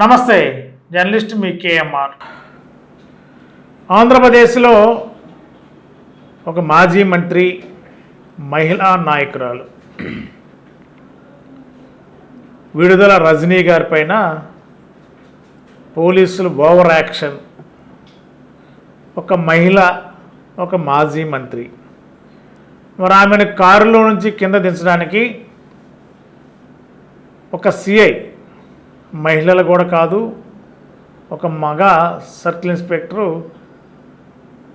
నమస్తే జర్నలిస్ట్ మీ కేఎంఆర్. ఆంధ్రప్రదేశ్లో ఒక మాజీ మంత్రి మహిళా నాయకురాలు. విడుదల రజనీ గారి పైన పోలీసులు ఓవర్ యాక్షన్. ఒక మహిళ ఒక మాజీ మంత్రి. మరి ఆమెను కారులో నుంచి కింద దించడానికి ఒక సిఐ మహిళలు కూడా కాదు ఒక మగ సర్కిల్ ఇన్స్పెక్టరు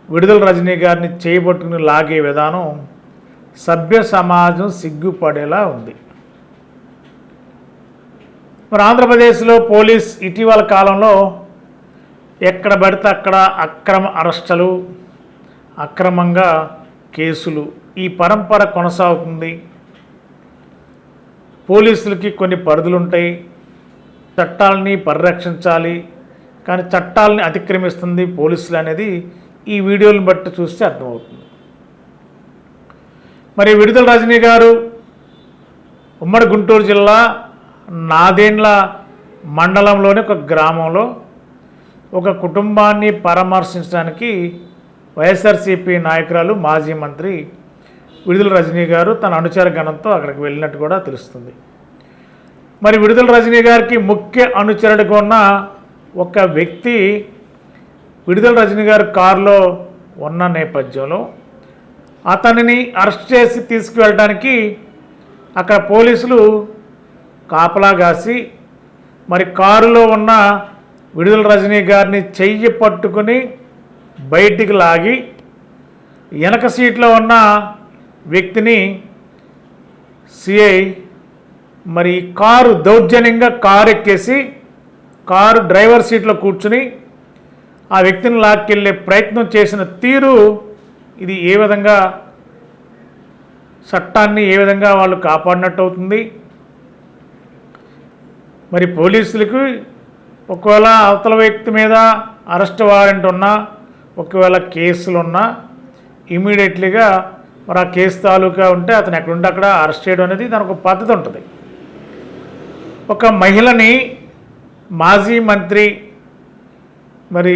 విడుదల రజనీ గారిని చేయబట్టుకుని లాగే విధానం సభ్య సమాజం సిగ్గుపడేలా ఉంది. మరి ఆంధ్రప్రదేశ్లో పోలీస్ ఇటీవల కాలంలో ఎక్కడ పడితే అక్కడ అక్రమ అరెస్టులు అక్రమంగా కేసులు ఈ పరంపర కొనసాగుతుంది. పోలీసులకి కొన్ని పరిధులు ఉంటాయి చట్టాలని పరిరక్షించాలి కానీ చట్టాలని అతిక్రమిస్తుంది పోలీసులు అనేది ఈ వీడియోలను బట్టి చూస్తే అర్థమవుతుంది. మరి విడుదల రజనీ గారు ఉమ్మడి గుంటూరు జిల్లా నాదేండ్ల మండలంలోని ఒక గ్రామంలో ఒక కుటుంబాన్ని పరామర్శించడానికి వైఎస్ఆర్సీపీ నాయకురాలు మాజీ మంత్రి విడుదల రజనీ గారు తన అనుచర గణంతో అక్కడికి వెళ్ళినట్టు కూడా తెలుస్తుంది. మరి విడుదల రజనీ గారికి ముఖ్య అనుచరుడిగా ఉన్న ఒక వ్యక్తి విడుదల రజనీ గారి కారులో ఉన్న నేపథ్యంలో అతనిని అరెస్ట్ చేసి తీసుకువెళ్ళడానికి అక్కడ పోలీసులు కాపలా కాసి మరి కారులో ఉన్న విడుదల రజనీ గారిని చెయ్యి పట్టుకుని బయటికి లాగి వెనక సీట్లో ఉన్న వ్యక్తిని సిఐ మరి కారు దౌర్జన్యంగా కారు ఎక్కేసి కారు డ్రైవర్ సీట్లో కూర్చుని ఆ వ్యక్తిని లాక్కెళ్ళే ప్రయత్నం చేసిన తీరు ఇది ఏ విధంగా చట్టాన్ని ఏ విధంగా వాళ్ళు కాపాడినట్టు అవుతుంది మరి పోలీసులకు ఒకవేళ అవతల వ్యక్తి మీద అరెస్ట్ వారెంట్ ఉన్నా ఒకవేళ కేసులు ఉన్నా ఇమీడియట్లీగా మరి ఆ కేసు తాలూకా ఉంటే అతను ఎక్కడుంటే అక్కడ అరెస్ట్ చేయడం అనేది దానికి ఒక పద్ధతి ఉంటుంది. ఒక మహిళని మాజీ మంత్రి మరి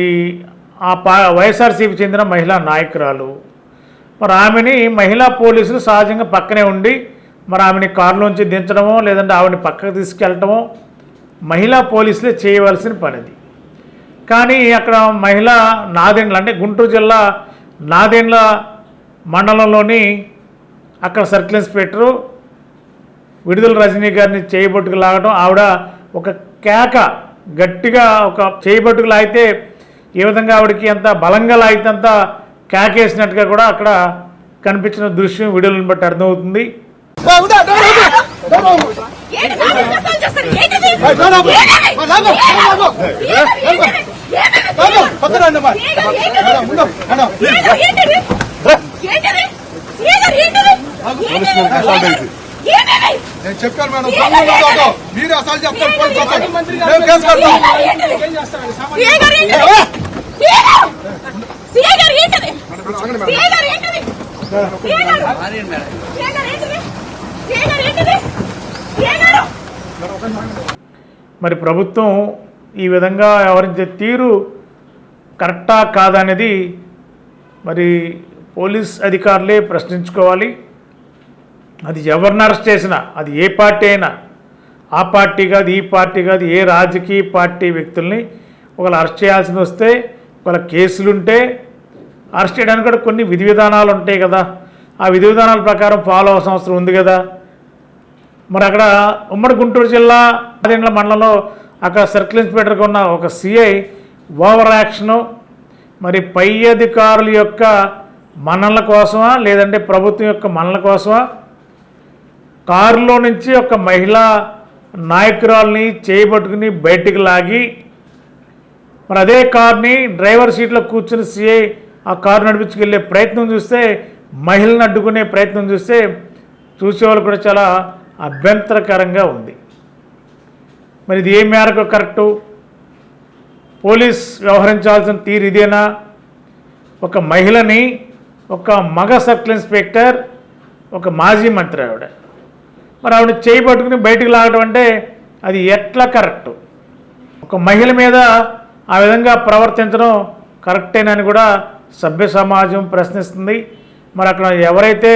ఆ పా వైఎస్ఆర్సీపీ చెందిన మహిళా నాయకురాలు. మరి ఆమెని మహిళా పోలీసులు సహజంగా పక్కనే ఉండి మరి ఆమెని కారులోంచి దించడమో లేదంటే ఆవిడని పక్కకు తీసుకెళ్ళటమో మహిళా పోలీసులే చేయవలసిన పనిది. కానీ అక్కడ మహిళ నాదెండ్ల అంటే గుంటూరు జిల్లా నాదెండ్ల మండలంలోని అక్కడ సర్కిల్ ఇన్స్పెక్టరు విడుదల రజనీ గారిని చేయబట్టుకు లాగడం ఆవిడ ఒక కేక గట్టిగా ఒక చేయబట్టుకు లాగితే ఏ విధంగా ఆవిడకి ఎంత బలంగా లాగితే అంత కేకేసినట్టుగా కూడా అక్కడ కనిపించిన దృశ్యం వీడియోలను బట్టి అర్థమవుతుంది ఏంటి నేను చెప్పాను మేడం. మీరు అసలు చెప్తారు? మేము కేసు కడతాం! మరి ప్రభుత్వం ఈ విధంగా వ్యవహరించే తీరు కరెక్టా కాదనేది మరి పోలీస్ అధికారులే ప్రశ్నించుకోవాలి. అది ఎవరిని అరెస్ట్ చేసినా అది ఏ పార్టీ అయినా ఆ పార్టీ కాదు ఈ పార్టీ కాదు ఏ రాజకీయ పార్టీ వ్యక్తుల్ని ఒకళ్ళు అరెస్ట్ చేయాల్సింది వస్తే ఒకవేళ కేసులుంటే అరెస్ట్ చేయడానికి కూడా కొన్ని విధి విధానాలు ఉంటాయి కదా. ఆ విధి విధానాల ప్రకారం ఫాలో అవ్వ అవసరం ఉంది కదా. మరి అక్కడ ఉమ్మడి గుంటూరు జిల్లా పదిహేనుల మండలంలో అక్కడ సర్కిల్ ఇన్స్పెక్టర్గా ఉన్న ఒక సిఐ ఓవర్ యాక్షను మరి పై అధికారుల యొక్క మన్నల కోసమా లేదంటే ప్రభుత్వం యొక్క మన్నల కోసమా కారులో నుంచి ఒక మహిళా నాయకురాల్ని చేయబట్టుకుని బయటికి లాగి మరి అదే కార్ని డ్రైవర్ సీట్లో కూర్చుని సిఐ ఆ కారు నడిపించుకెళ్ళే ప్రయత్నం చూస్తే మహిళను అడ్డుకునే ప్రయత్నం చూస్తే చూసేవాళ్ళు కూడా చాలా అభ్యంతరకరంగా ఉంది. మరి ఇది ఏ మేరకు కరెక్టు? పోలీస్ వ్యవహరించాల్సిన తీరు ఇదేనా? ఒక మహిళని ఒక మగ సర్కిల్ ఇన్స్పెక్టర్ ఒక మాజీ మంత్రి ఆవిడ. మరి ఆవిడ చేయి పట్టుకుని బయటికి లాగడం అంటే అది ఎట్లా కరెక్ట్? ఒక మహిళ మీద ఆ విధంగా ప్రవర్తించడం కరెక్టేనని కూడా సభ్య సమాజం ప్రశ్నిస్తుంది. మరి అక్కడ ఎవరైతే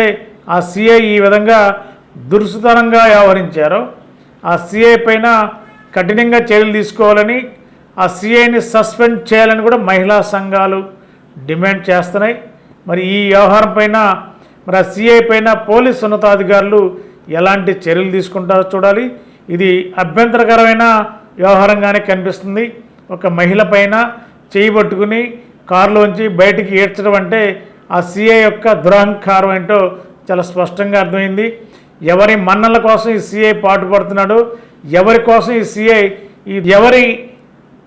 ఆ సిఐ ఈ విధంగా దురుసుతనంగా వ్యవహరించారో ఆ సిఐ పైన కఠినంగా చర్యలు తీసుకోవాలని ఆ సిఐని సస్పెండ్ చేయాలని కూడా మహిళా సంఘాలు డిమాండ్ చేస్తున్నాయి. మరి ఈ వ్యవహారం పైన మరి ఆ సిఐ పైన పోలీస్ ఉన్నతాధికారులు ఎలాంటి చర్యలు తీసుకుంటారో చూడాలి. ఇది అభ్యంతరకరమైన వ్యవహారంగానే కనిపిస్తుంది. ఒక మహిళ పైన చేయబట్టుకుని కారులోంచి బయటికి ఏడ్చడం అంటే ఆ సీఏ యొక్క దురహంకారం ఏంటో చాలా స్పష్టంగా అర్థమైంది. ఎవరి మన్నల కోసం ఈ సీఐ పాటుపడుతున్నాడు ఎవరి కోసం ఈ సీఐ ఈ ఎవరి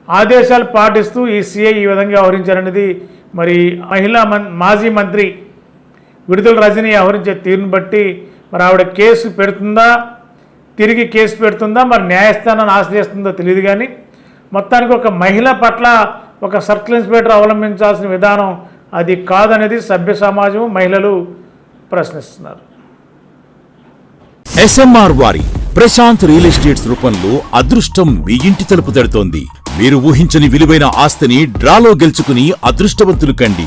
ఆదేశాలు పాటిస్తూ ఈ సీఐ ఈ విధంగా వ్యవహరించారనేది మరి మహిళా మన్ మాజీ మంత్రి విడుదల రజని వ్యవహరించే తీరును బట్టి మరి ఆవిడ కేసు పెడుతుందా? తిరిగి కేసు పెడుతుందా? మరి న్యాయస్థానాన్ని ఆశ్రయిస్తుందో తెలియదు కానీ మొత్తానికి ఒక మహిళ పట్ల ఒక సర్కిల్ ఇన్స్పెక్టర్ అవలంబించాల్సిన విధానం అది కాదనేది సభ్య సమాజం మహిళలు ప్రశ్నిస్తున్నారు. ఎస్ఎంఆర్ వారి ప్రశాంత్ రియల్ ఎస్టేట్స్ రూపంలో అదృష్టం మీ ఇంటి తలుపు తడుతోంది. మీరు ఊహించని విలువైన ఆస్తిని డ్రాలో గెలుచుకుని అదృష్టవంతులు కండి.